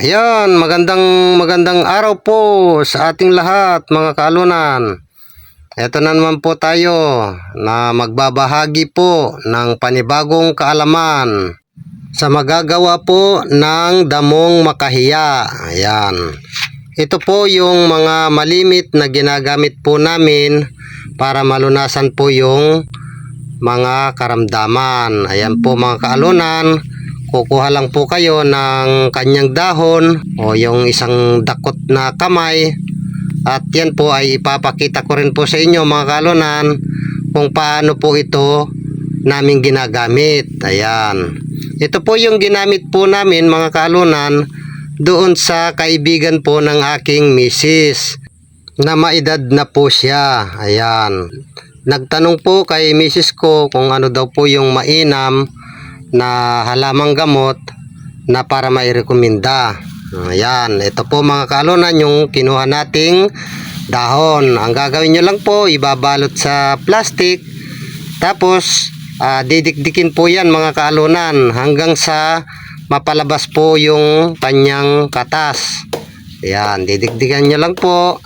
Ayan, magandang magandang araw po sa ating lahat mga kalunan. Ito na naman po tayo na magbabahagi po ng panibagong kaalaman sa magagawa po ng damong makahiya. Ayan. Ito po yung mga malimit na ginagamit po namin para malunasan po yung mga karamdaman. Ayan po mga kaalunan, kukuha lang po kayo ng kanyang dahon o yung isang dakot na kamay at yan po ay ipapakita ko rin po sa inyo mga kaalunan kung paano po ito namin ginagamit. Ayan. Ito po yung ginamit po namin mga kaalunan doon sa kaibigan po ng aking misis na maedad na po siya. Ayan. Nagtanong po kay misis ko kung ano daw po yung mainam na halamang gamot na para mairekomenda. Ayan, ito po mga kalunan yung kinuha nating dahon. Ang gagawin nyo lang po, ibabalot sa plastic. Tapos, ah, didikdikin po yan mga kalunan hanggang sa mapalabas po yung kanyang katas. Ayan, didikdikan nyo lang po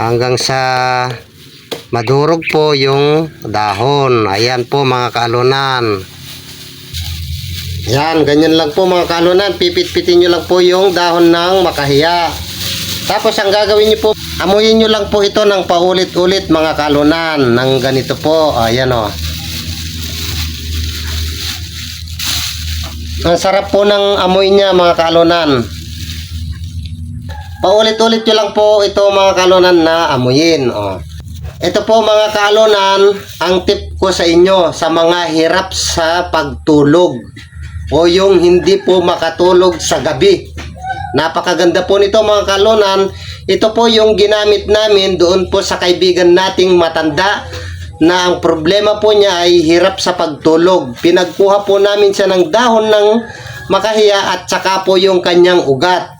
hanggang sa madurog po yung dahon. Ayan po mga kalunan. Yan, ganyan lang po mga kalunan. Pipit-pitin nyo lang po yung dahon ng makahiya. Tapos ang gagawin nyo po, amuyin nyo lang po ito ng paulit-ulit mga kalunan. Ng ganito po. Ayan o. Ang sarap po ng amoy niya mga kalunan. Paulit-ulit nyo lang po ito mga kalunan na amuyin. O. Ito po mga kalunan, ang tip ko sa inyo sa mga hirap sa pagtulog o yung hindi po makatulog sa gabi. Napakaganda po nito mga kalunan. Ito po yung ginamit namin doon po sa kaibigan nating matanda na ang problema po niya ay hirap sa pagtulog. Pinagkuha po namin siya ng dahon ng makahiya at saka po yung kanyang ugat.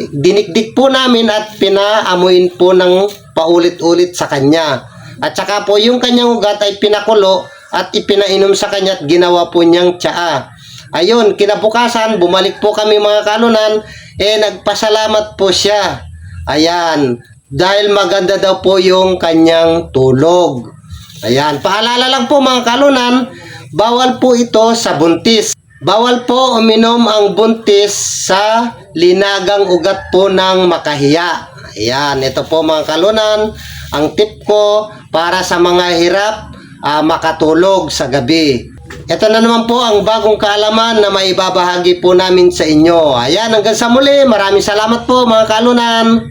Dinikdik po namin at pinaamuin po ng paulit-ulit sa kanya. At saka po yung kanyang ugat ay pinakulo at ipinainom sa kanya at ginawa po niyang tsaa. Ayun, kinabukasan, bumalik po kami mga kalunan, eh nagpasalamat po siya. Ayan, dahil maganda daw po yung kanyang tulog. Ayan, paalala lang po mga kalunan, bawal po ito sa buntis. Bawal po uminom ang buntis sa linagang ugat po ng makahiya. Ayan, ito po mga kalunan, ang tip ko para sa mga hirap ah, makatulog sa gabi. Ito na naman po ang bagong kaalaman na maibabahagi po namin sa inyo. Ayan, hanggang sa muli. Maraming salamat po mga kalunan.